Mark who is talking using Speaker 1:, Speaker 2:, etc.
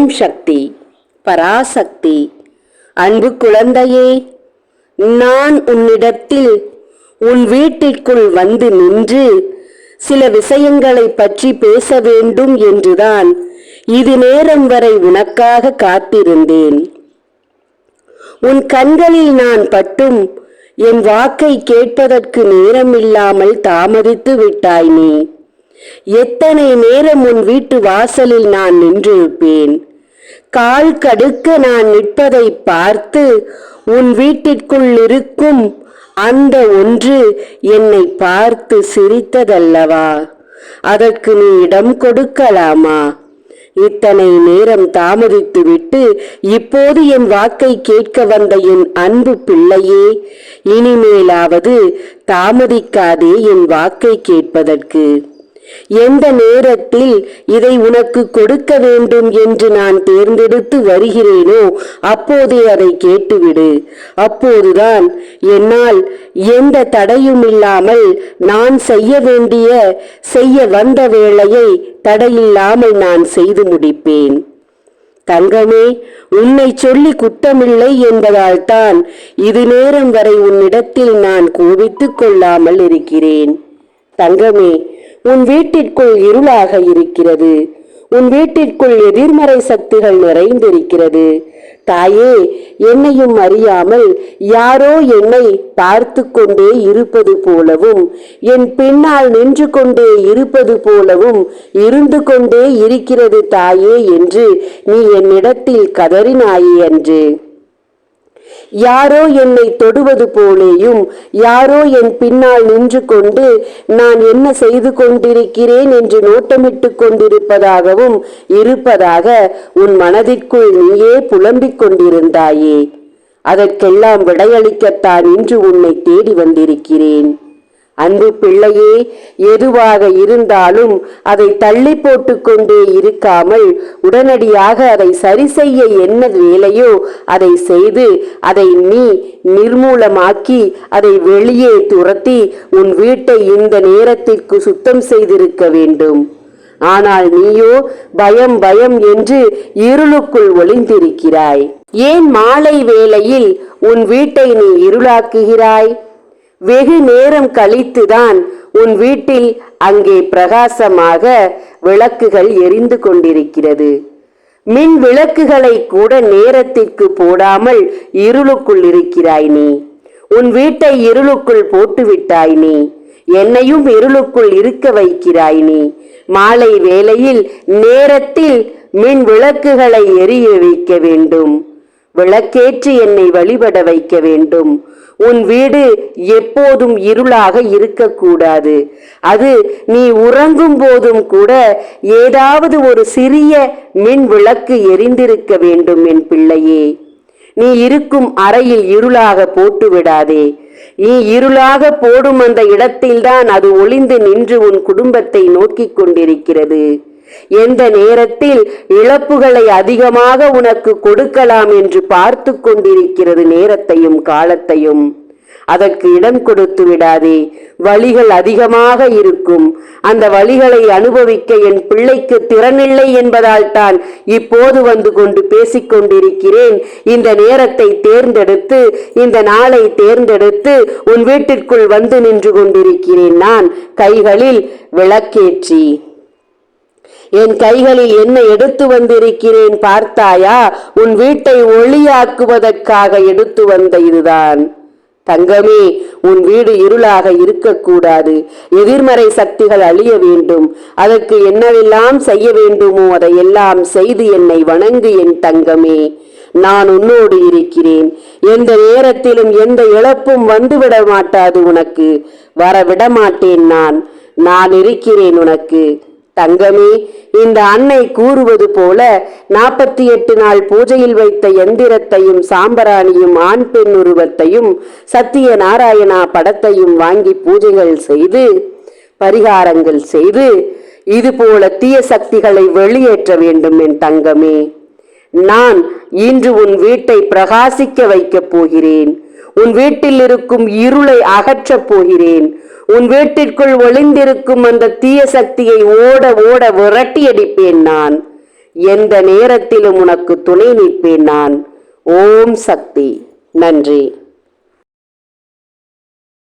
Speaker 1: ஓம் சக்தி பராசக்தி. அன்பு குழந்தையே நான் உன்னிடத்தில் உன் வீட்டிற்குள் வந்து நின்று சில விஷயங்களை பற்றி பேச வேண்டும் என்றுதான் இது நேரம் வரை உனக்காக காத்திருந்தேன். உன் கண்களில் நான் பட்டும் என் வாக்கை கேட்பதற்கு நேரமில்லாமல் தாமதித்து விட்டாய் நீ. எத்தனை நேரம் உன் வீட்டு வாசலில் நான் நின்றிருப்பேன்? கால் கடுக்க நான் நிற்பதை பார்த்து உன் வீட்டிற்குள் இருக்கும் அந்த ஒன்று என்னை பார்த்து சிரித்ததல்லவா? அதற்கு நீ இடம் கொடுக்கலாமா? இத்தனை நேரம் தாமதித்துவிட்டு இப்போது என் வாக்கை கேட்க வந்த என் அன்பு பிள்ளையே இனிமேலாவது தாமதிக்காதே என் வாக்கை கேட்பதற்கு. எந்த நேரத்தில் இதை உனக்கு கொடுக்க வேண்டும் என்று நான் தேர்ந்தெடுத்து வருகிறேனோ அப்போதே அதை கேட்டுவிடு. அப்போதுதான் என்னால் எந்த தடையும் இல்லாமல் நான் செய்ய வேண்டிய செய்ய வந்த வேளையை தடையில்லாமல் நான் செய்து முடிப்பேன். தங்கமே உன்னை சொல்லி குற்றமில்லை என்பதால் தான் இது நேரம் வரை உன்னிடத்தில் நான் கோபித்துக் கொள்ளாமல் இருக்கிறேன். தங்கமே உன் வீட்டிற்குள் இருளாக இருக்கிறது. உன் வீட்டிற்குள் எதிர்மறை சக்திகள் நிறைந்திருக்கிறது. தாயே என்னையும் அறியாமல் யாரோ என்னை பார்த்து கொண்டே இருப்பது போலவும் என் பின்னால் நின்று கொண்டே இருப்பது போலவும் இருந்து கொண்டே இருக்கிறது தாயே என்று நீ என்னிடத்தில் கதறினாயே அன்று. யாரோ என்னை தொடுவது போலேயும் யாரோ என் பின்னால் நின்று கொண்டு நான் என்ன செய்து கொண்டிருக்கிறேன் என்று நோட்டமிட்டு கொண்டிருப்பதாகவும் இருப்பதாக உன் மனதிற்குள் நீயே புலம்பிக் கொண்டிருந்தாயே. அதற்கெல்லாம் விடையளிக்கத்தான் இன்று உன்னை தேடி வந்திருக்கிறேன். அன்பு பிள்ளையே எதுவாக இருந்தாலும் அதை தள்ளி போட்டுக்கொண்டே இருக்காமல் உடனடியாக அதை சரி செய்ய என்ன வேலையோ அதை செய்து அதை நீ நிர்மூலமாக்கி அதை வெளியே துரத்தி உன் வீட்டை இந்த நேரத்திற்கு சுத்தம் செய்திருக்க வேண்டும். ஆனால் நீயோ பயம் பயம் என்று இருளுக்குள் ஒளிந்திருக்கிறாய். ஏன் மாலை வேளையில் உன் வீட்டை நீ இருளாக்குகிறாய்? வெகு நேரம் கழித்துதான் உன் வீட்டில் அங்கே பிரகாசமாக விளக்குகள் எரிந்து கொண்டிருக்கிறது. மின் விளக்குகளை கூட நேரத்திற்கு போடாமல் இருளுக்குள் இருக்கிறாய் நீ. உன் வீட்டை இருளுக்குள் போட்டுவிட்டாய் நீ. என்னையும் இருளுக்குள் இருக்க வைக்கிறாய் நீ. மாலை வேளையில் நேரத்தில் மின் விளக்குகளை எரிய வைக்க வேண்டும். விளக்கேற்றி என்னை வழிபட வைக்க வேண்டும். உன் வீடு எப்போதும் இருளாக இருக்கக்கூடாது. அது நீ உறங்கும் போதும் கூட ஏதாவது ஒரு சிறிய மின் விளக்கு எரிந்திருக்க வேண்டும் என் பிள்ளையே. நீ இருக்கும் அறையில் இருளாக போட்டு விடாதே. நீ இருளாக போடும் அந்த இடத்தில்தான் அது ஒளிந்து நின்று உன் குடும்பத்தை நோக்கிக் கொண்டிருக்கிறது. எந்த நேரத்தில் இழப்புகளை அதிகமாக உனக்கு கொடுக்கலாம் என்று பார்த்து கொண்டிருக்கிறது நேரத்தையும் காலத்தையும். அதற்கு இடம் கொடுத்து விடாதே. வழிகள் அதிகமாக இருக்கும். அந்த வழிகளை அனுபவிக்க என் பிள்ளைக்கு திறனில்லை என்பதால் தான் இப்போது வந்து கொண்டு பேசிக் கொண்டிருக்கிறேன். இந்த நேரத்தை தேர்ந்தெடுத்து இந்த நாளை தேர்ந்தெடுத்து உன் வீட்டிற்குள் வந்து நின்று கொண்டிருக்கிறேன் நான். கைகளில் விளக்கேற்றி. என் கைகளில் என்ன எடுத்து வந்திருக்கிறேன் பார்த்தாயா? உன் வீட்டை ஒளியாக்குவதற்காக எடுத்து வந்த இதுதான். தங்கமே உன் வீடு இருளாக இருக்கக்கூடாது. எதிர்மறை சக்திகள் அழிய வேண்டும். அதற்கு என்னவெல்லாம் செய்ய வேண்டுமோ அதையெல்லாம் செய்து என்னை வணங்கு என் தங்கமே. நான் உன்னோடு இருக்கிறேன். எந்த நேரத்திலும் எந்த இழப்பும் வந்துவிட மாட்டாது உனக்கு. வர விட மாட்டேன் நான். நான் இருக்கிறேன் உனக்கு. தங்கமே இந்த அன்னை கூறுவது போல நாற்பத்தி எட்டு நாள் பூஜையில் வைத்த எந்திரத்தையும் சாம்பராணியும் ஆண் பெண் உருவத்தையும் சத்திய நாராயணா படத்தையும் வாங்கி பூஜைகள் செய்து பரிகாரங்கள் செய்து இது போல தீய சக்திகளை வெளியேற்ற வேண்டும் என் தங்கமே. நான் இன்று உன் வீட்டை பிரகாசிக்க வைக்கப் போகிறேன். உன் வீட்டில் இருக்கும் இருளை அகற்றப் போகிறேன். உன் வீட்டிற்குள் ஒளிந்திருக்கும் அந்த தீய சக்தியை ஓட ஓட விரட்டி அடிப்பேன் நான். எந்த நேரத்திலும் உனக்கு துணை நிற்பேன் நான். ஓம் சக்தி. நன்றி.